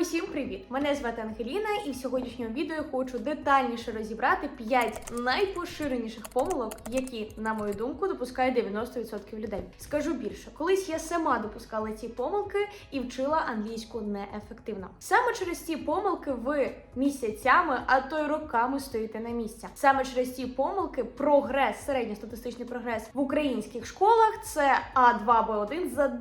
Усім привіт! Мене звати Ангеліна, і в сьогоднішньому відео хочу детальніше розібрати 5 найпоширеніших помилок, які, на мою думку, допускають 90% людей. Скажу більше, колись я сама допускала ці помилки і вчила англійську неефективно. Саме через ці помилки ви місяцями, а то й роками стоїте на місці. Саме через ці помилки прогрес, середньостатистичний прогрес в українських школах це А2 Б1 за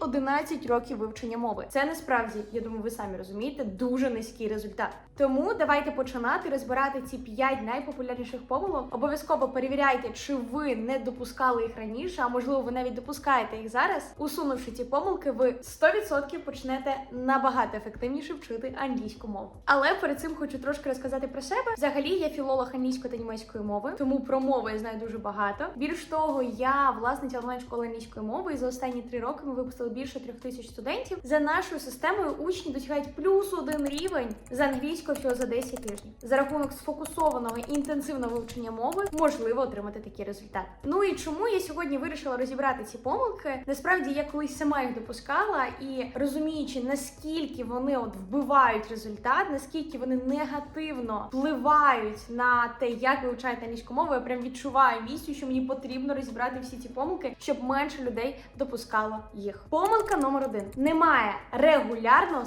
10-11 років вивчення мови. Це насправді, я думаю, ви самі розумієте, дуже низький результат. Тому давайте починати розбирати ці 5 найпопулярніших помилок. Обов'язково перевіряйте, чи ви не допускали їх раніше, а можливо, ви навіть допускаєте їх зараз. Усунувши ці помилки, ви 100% почнете набагато ефективніше вчити англійську мову. Але перед цим хочу трошки розказати про себе. Взагалі, я філолог англійської та німецької мови, тому про мови я знаю дуже багато. Більш того, я власниця онлайн школи англійської мови, і за останні три роки ми випустили більше трьох тисяч студентів. За нашою системою учні досягають плюс один рівень з англійської всього за 10 тижнів. За рахунок сфокусованого інтенсивного вивчення мови можливо отримати такі результати. Ну і чому я сьогодні вирішила розібрати ці помилки? Насправді я колись сама їх допускала і розуміючи наскільки вони от вбивають результат, наскільки вони негативно впливають на те, як ви вивчаєте англійську мову, я прям відчуваю місію, що мені потрібно розібрати всі ці помилки, щоб менше людей допускало їх. Помилка номер один: немає регулярного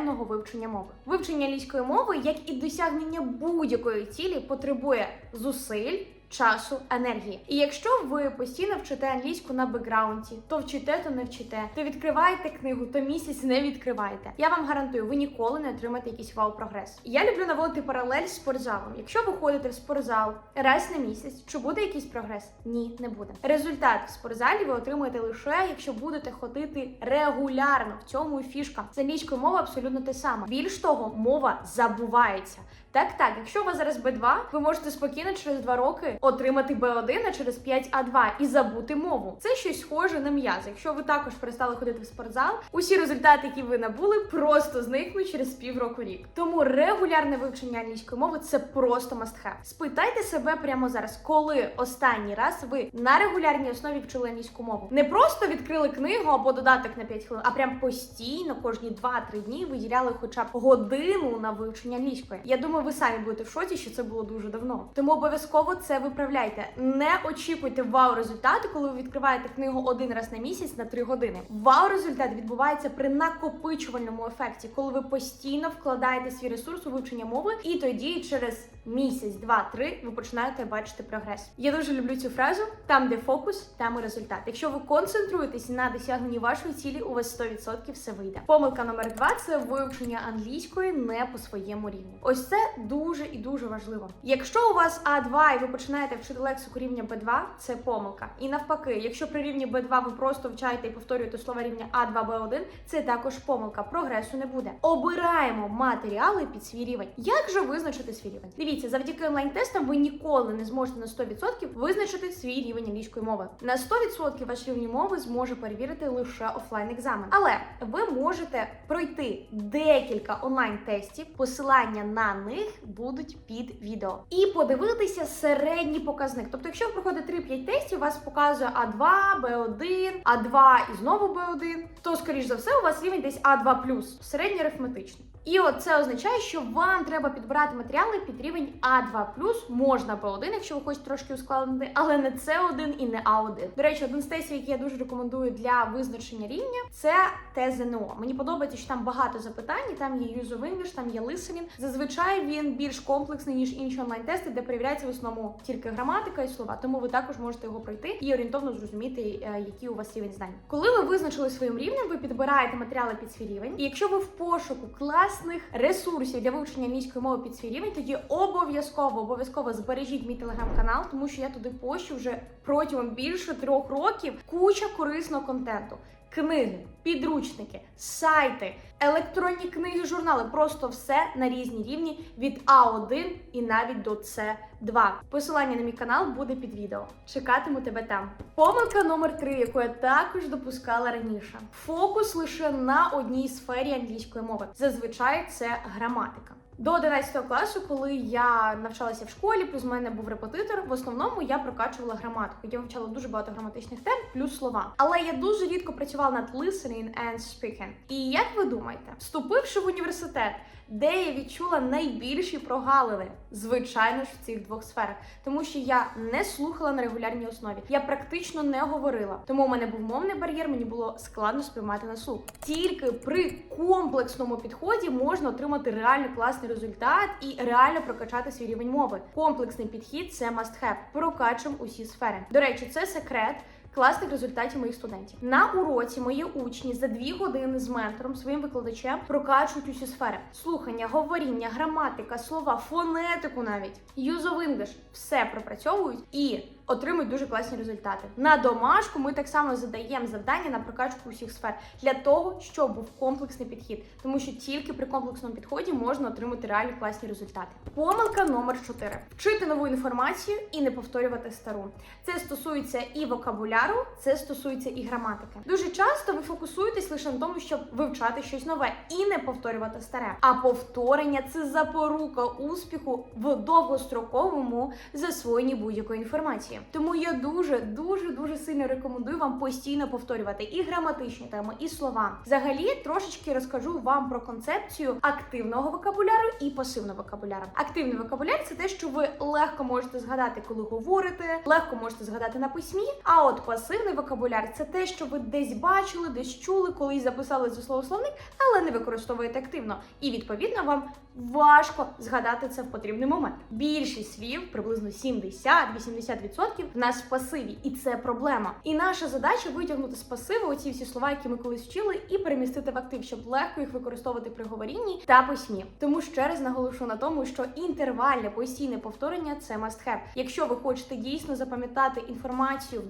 системного вивчення мови. Вивчення англійської мови, як і досягнення будь-якої цілі, потребує зусиль. Часу, енергії. І якщо ви постійно вчите англійську на бекграунді, то вчите, то не вчите, то відкриваєте книгу, то місяць не відкриваєте. Я вам гарантую, ви ніколи не отримаєте якийсь вау-прогрес. Я люблю наводити паралель з спортзалом. Якщо ви ходите в спортзал раз на місяць, чи буде якийсь прогрес? Ні, не буде. Результат в спортзалі ви отримуєте лише, якщо будете ходити регулярно. В цьому і фішка. З англійською мовою абсолютно те саме. Більш того, мова забувається. Так, так, якщо у вас зараз Б2, ви можете спокійно через 2 роки отримати Б1, а через 5 А2 і забути мову. Це щось схоже на м'яз. Якщо ви також перестали ходити в спортзал, усі результати, які ви набули, просто зникнуть через півроку рік. Тому регулярне вивчення англійської мови це просто have. Спитайте себе прямо зараз, коли останній раз ви на регулярній основі вчили англійську мову. Не просто відкрили книгу або додаток на 5 хвилин, а прям постійно кожні 2-3 дні виділяли хоча б годину на вивчення англійської. Я думаю, ви самі будете в шоці, що це було дуже давно. Тому обов'язково це виправляйте. Не очікуйте вау результату, коли ви відкриваєте книгу один раз на місяць на 3 години. Вау результат відбувається при накопичувальному ефекті, коли ви постійно вкладаєте свій ресурс у вивчення мови, і тоді через місяць, два-три ви починаєте бачити прогрес. Я дуже люблю цю фразу: там, де фокус, там і результат. Якщо ви концентруєтесь на досягненні вашої цілі, у вас 100% все вийде. Помилка номер два це вивчення англійської не по своєму рівню. Ось це дуже і дуже важливо. Якщо у вас А2 і ви починаєте вчити лексику рівня Б2, це помилка. І навпаки, якщо при рівні Б2 ви просто вчаєте і повторюєте слова рівня А2 Б1, це також помилка. Прогресу не буде. Обираємо матеріали під свій рівень. Як же визначити свій рівень? Дивіться, завдяки онлайн-тестам ви ніколи не зможете на 100% визначити свій рівень англійської мови. На 100% ваш рівень мови зможе перевірити лише офлайн екзамен. Але ви можете пройти декілька онлайн-тестів, посилання на них будуть під відео. І подивитися середній показник. Тобто, якщо ви проходите 3-5 тестів, вас показує А2, Б1, А2 і знову Б1, то, скоріш за все, у вас рівень десь А2+, середньоарифметичний. І от це означає, що вам треба підбирати матеріали під рівень А2+, можна Б1, якщо ви хочете трошки ускладнити, але не С1 і не А1. До речі, один з тестів, який я дуже рекомендую для визначення рівня, це тест ЗНО. Мені подобається, що там багато запитань, там є of English, там є listening. Зазвичай він більш комплексний, ніж інші онлайн-тести, де перевіряється в основному тільки граматика і слова. Тому ви також можете його пройти і орієнтовно зрозуміти, е, який у вас рівень знань. Коли ви визначили своїм рівнем, ви підбираєте матеріали під свій рівень. І якщо ви в пошуку класних ресурсів для вивчення англійської мови під свій рівень, тоді обов'язково обов'язково збережіть мій телеграм-канал, тому що я туди пощу вже протягом більше трьох років куча корисного контенту. Книги, підручники, сайти, електронні книги, журнали просто все на різні рівні від А1 і навіть до С2. Посилання на мій канал буде під відео. Чекатиму тебе там. Помилка номер 3, яку я також допускала раніше: фокус лише на одній сфері англійської мови. Зазвичай це граматика. До 11 класу, коли я навчалася в школі, плюс в мене був репетитор. В основному я прокачувала граматику. Я вивчала дуже багато граматичних тем, плюс слова. Але я дуже рідко працювала над listening and speaking. І як ви думаєте, вступивши в університет, де я відчула найбільші прогалини, звичайно ж, в цих двох сферах, тому що я не слухала на регулярній основі, я практично не говорила. Тому у мене був мовний бар'єр, мені було складно сприймати на слух. Тільки при комплексному підході можна отримати реально класний результат і реально прокачати свій рівень мови. Комплексний підхід це must have. Прокачуємо усі сфери. До речі, це секрет. Класних результатів моїх студентів на уроці мої учні за дві години з ментором, своїм викладачем прокачують усі сфери: слухання, говоріння, граматика, слова, фонетику, навіть use все пропрацьовують і отримують дуже класні результати. На домашку ми так само задаємо завдання на прокачку усіх сфер для того, щоб був комплексний підхід, тому що тільки при комплексному підході можна отримати реально класні результати. Помилка номер 4. вчити нову інформацію і не повторювати стару. Це стосується і вокабуляру, це стосується і граматики. Дуже часто ви фокусуєтесь лише на тому, щоб вивчати щось нове і не повторювати старе. А повторення це запорука успіху в довгостроковому засвоєнні будь-якої інформації. Тому я дуже дуже дуже сильно рекомендую вам постійно повторювати і граматичні теми, і слова. Взагалі, трошечки розкажу вам про концепцію активного вокабуляру і пасивного вокабуляру. Активний вокабуляр це те, що ви легко можете згадати, коли говорите, легко можете згадати на письмі. А от пасивний вокабуляр це те, що ви десь бачили, десь чули, колись записали за словословник, але не використовуєте активно. І відповідно вам важко згадати це в потрібний момент. Більшість слів, приблизно 70-80% в нас в пасиві, і це проблема. І наша задача витягнути з пасиву оці всі слова, які ми колись вчили, і перемістити в актив, щоб легко їх використовувати при говорінні та письмі. Тому ще раз наголошу на тому, що інтервальне постійне повторення це must have. Якщо ви хочете дійсно запам'ятати інформацію в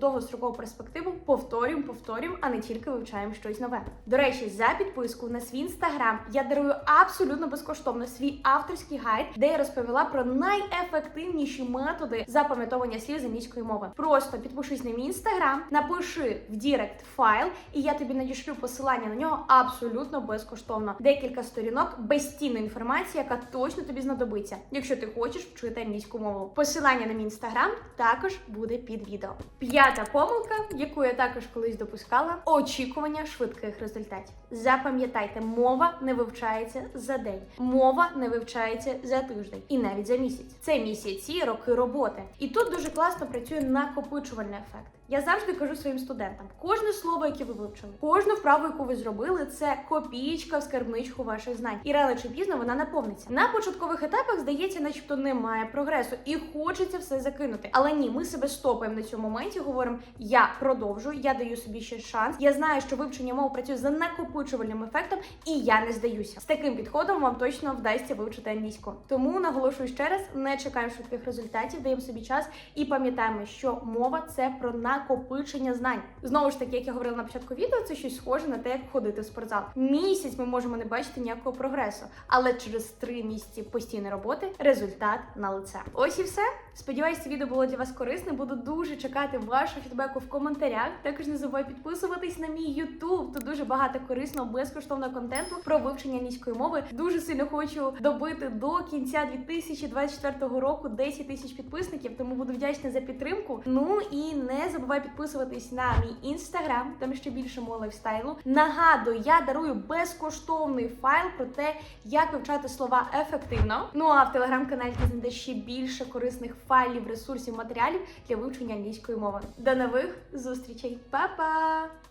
довгострокову перспективу, повторюємо, повторюємо, а не тільки вивчаємо щось нове. До речі, за підписку на свій інстаграм я дарую абсолютно безкоштовно свій авторський гайд, де я розповіла про найефективніші методи запам'ятовування слів з англійської мови. Просто підпишись на мій інстаграм, напиши в Дірект файл, і я тобі надішлю посилання на нього абсолютно безкоштовно. Декілька сторінок безцінної інформації, яка точно тобі знадобиться, якщо ти хочеш вчити англійську мову. Посилання на мій інстаграм також буде під відео. П'ята помилка, яку я також колись допускала, очікування швидких результатів. Запам'ятайте, мова не вивчається за день, мова не вивчається за тиждень і навіть за місяць. Це місяці, роки роботи. І тут дуже класно працює накопичувальний ефект. Я завжди кажу своїм студентам: кожне слово, яке ви вивчили, кожну вправу, яку ви зробили, це копієчка в скарбничку ваших знань. І рано чи пізно вона наповниться. На початкових етапах здається, начебто немає прогресу, і хочеться все закинути. Але ні, ми себе стопаємо на цьому моменті. Говоримо: я продовжую, я даю собі ще шанс. Я знаю, що вивчення мов працює за накопичувальним ефектом, і я не здаюся. З таким підходом вам точно вдасться вивчити англійську. Тому наголошую ще раз: не чекаємо швидких результатів, даємо собі час і пам'ятаємо, що мова це про накопичення знань. Знову ж таки, як я говорила на початку відео, це щось схоже на те, як ходити в спортзал. Місяць ми можемо не бачити ніякого прогресу, але через три місяці постійної роботи результат на лице. Ось і все. Сподіваюся, відео було для вас корисне. Буду дуже чекати вашого фідбеку в коментарях. Також не забувай підписуватись на мій YouTube. Тут дуже багато корисного безкоштовного контенту про вивчення англійської мови. Дуже сильно хочу добити до кінця 2024 року 10 тисяч підписників. Тому буду вдячна за підтримку. Ну і не забувай підписуватись на мій інстаграм, там ще більше мого лайфстайлу. Нагадую, я дарую безкоштовний файл про те, як вивчати слова ефективно. Ну а в телеграм-каналі ти знайдеш ще більше корисних файлів, ресурсів, матеріалів для вивчення англійської мови. До нових зустрічей, Па-па!